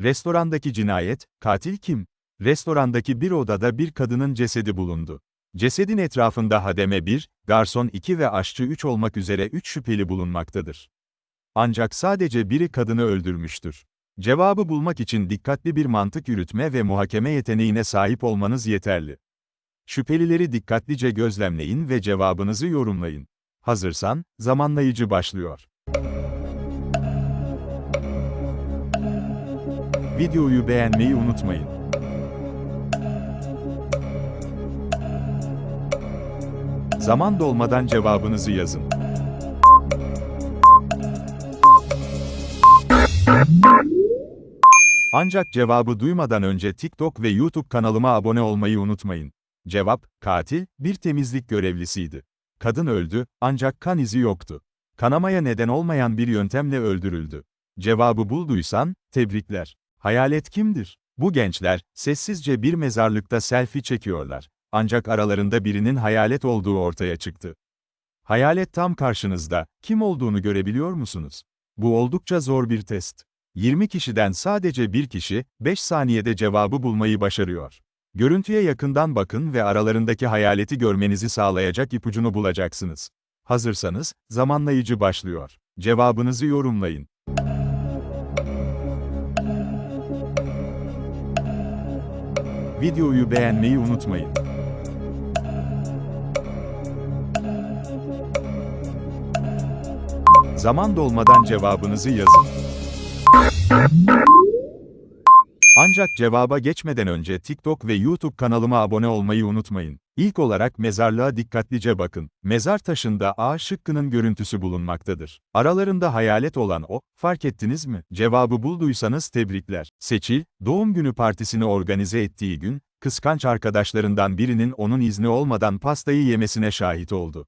Restorandaki cinayet, katil kim? Restorandaki bir odada bir kadının cesedi bulundu. Cesedin etrafında hademe 1, garson 2 ve aşçı 3 olmak üzere 3 şüpheli bulunmaktadır. Ancak sadece biri kadını öldürmüştür. Cevabı bulmak için dikkatli bir mantık yürütme ve muhakeme yeteneğine sahip olmanız yeterli. Şüphelileri dikkatlice gözlemleyin ve cevabınızı yorumlayın. Hazırsan, zamanlayıcı başlıyor. Videoyu beğenmeyi unutmayın. Zaman dolmadan cevabınızı yazın. Ancak cevabı duymadan önce TikTok ve YouTube kanalıma abone olmayı unutmayın. Cevap, katil, bir temizlik görevlisiydi. Kadın öldü, ancak kan izi yoktu. Kanamaya neden olmayan bir yöntemle öldürüldü. Cevabı bulduysan, tebrikler. Hayalet kimdir? Bu gençler, sessizce bir mezarlıkta selfie çekiyorlar. Ancak aralarında birinin hayalet olduğu ortaya çıktı. Hayalet tam karşınızda, kim olduğunu görebiliyor musunuz? Bu oldukça zor bir test. 20 kişiden sadece bir kişi, 5 saniyede cevabı bulmayı başarıyor. Görüntüye yakından bakın ve aralarındaki hayaleti görmenizi sağlayacak ipucunu bulacaksınız. Hazırsanız, zamanlayıcı başlıyor. Cevabınızı yorumlayın. Videoyu beğenmeyi unutmayın. Zaman dolmadan cevabınızı yazın. Ancak cevaba geçmeden önce TikTok ve YouTube kanalıma abone olmayı unutmayın. İlk olarak mezarlığa dikkatlice bakın. Mezar taşında A şıkkının görüntüsü bulunmaktadır. Aralarında hayalet olan o, fark ettiniz mi? Cevabı bulduysanız tebrikler. Seçil, doğum günü partisini organize ettiği gün, kıskanç arkadaşlarından birinin onun izni olmadan pastayı yemesine şahit oldu.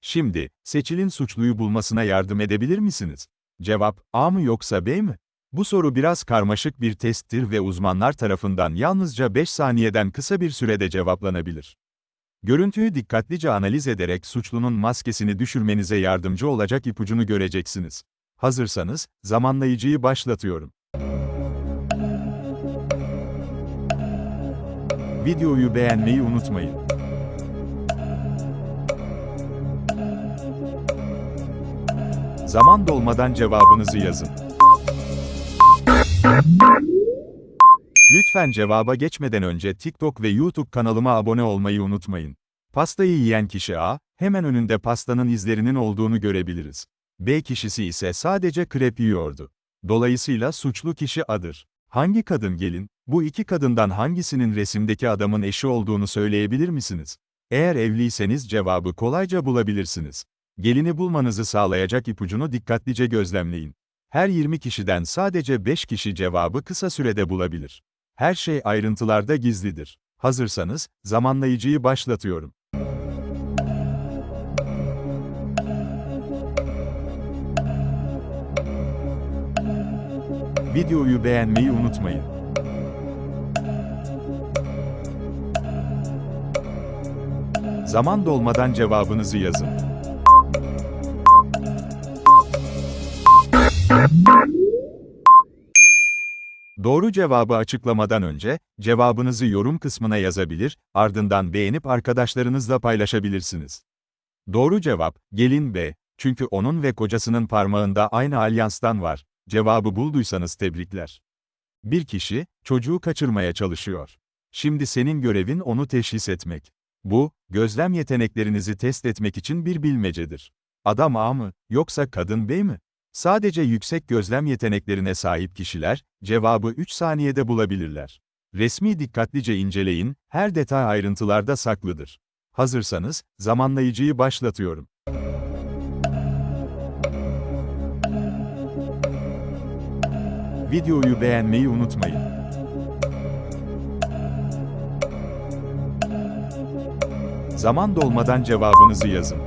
Şimdi, Seçil'in suçluyu bulmasına yardım edebilir misiniz? Cevap, A mı yoksa B mi? Bu soru biraz karmaşık bir testtir ve uzmanlar tarafından yalnızca 5 saniyeden kısa bir sürede cevaplanabilir. Görüntüyü dikkatlice analiz ederek suçlunun maskesini düşürmenize yardımcı olacak ipucunu göreceksiniz. Hazırsanız, zamanlayıcıyı başlatıyorum. Videoyu beğenmeyi unutmayın. Zaman dolmadan cevabınızı yazın. Lütfen cevaba geçmeden önce TikTok ve YouTube kanalıma abone olmayı unutmayın. Pastayı yiyen kişi A, hemen önünde pastanın izlerinin olduğunu görebiliriz. B kişisi ise sadece krep yiyordu. Dolayısıyla suçlu kişi A'dır. Hangi kadın gelin, bu iki kadından hangisinin resimdeki adamın eşi olduğunu söyleyebilir misiniz? Eğer evliyseniz cevabı kolayca bulabilirsiniz. Gelini bulmanızı sağlayacak ipucunu dikkatlice gözlemleyin. Her 20 kişiden sadece 5 kişi cevabı kısa sürede bulabilir. Her şey ayrıntılarda gizlidir. Hazırsanız, zamanlayıcıyı başlatıyorum. Videoyu beğenmeyi unutmayın. Zaman dolmadan cevabınızı yazın. Doğru cevabı açıklamadan önce, cevabınızı yorum kısmına yazabilir, ardından beğenip arkadaşlarınızla paylaşabilirsiniz. Doğru cevap, gelin B. Çünkü onun ve kocasının parmağında aynı alyanstan var. Cevabı bulduysanız tebrikler. Bir kişi, çocuğu kaçırmaya çalışıyor. Şimdi senin görevin onu teşhis etmek. Bu, gözlem yeteneklerinizi test etmek için bir bilmecedir. Adam A mı, yoksa kadın B mi? Sadece yüksek gözlem yeteneklerine sahip kişiler, cevabı 3 saniyede bulabilirler. Resmi dikkatlice inceleyin, her detay ayrıntılarda saklıdır. Hazırsanız, zamanlayıcıyı başlatıyorum. Videoyu beğenmeyi unutmayın. Zaman dolmadan cevabınızı yazın.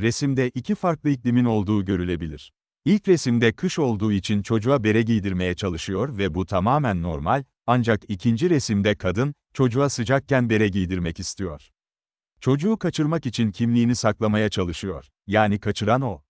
Resimde iki farklı iklimin olduğu görülebilir. İlk resimde kış olduğu için çocuğa bere giydirmeye çalışıyor ve bu tamamen normal, ancak ikinci resimde kadın, çocuğa sıcakken bere giydirmek istiyor. Çocuğu kaçırmak için kimliğini saklamaya çalışıyor. Yani kaçıran o.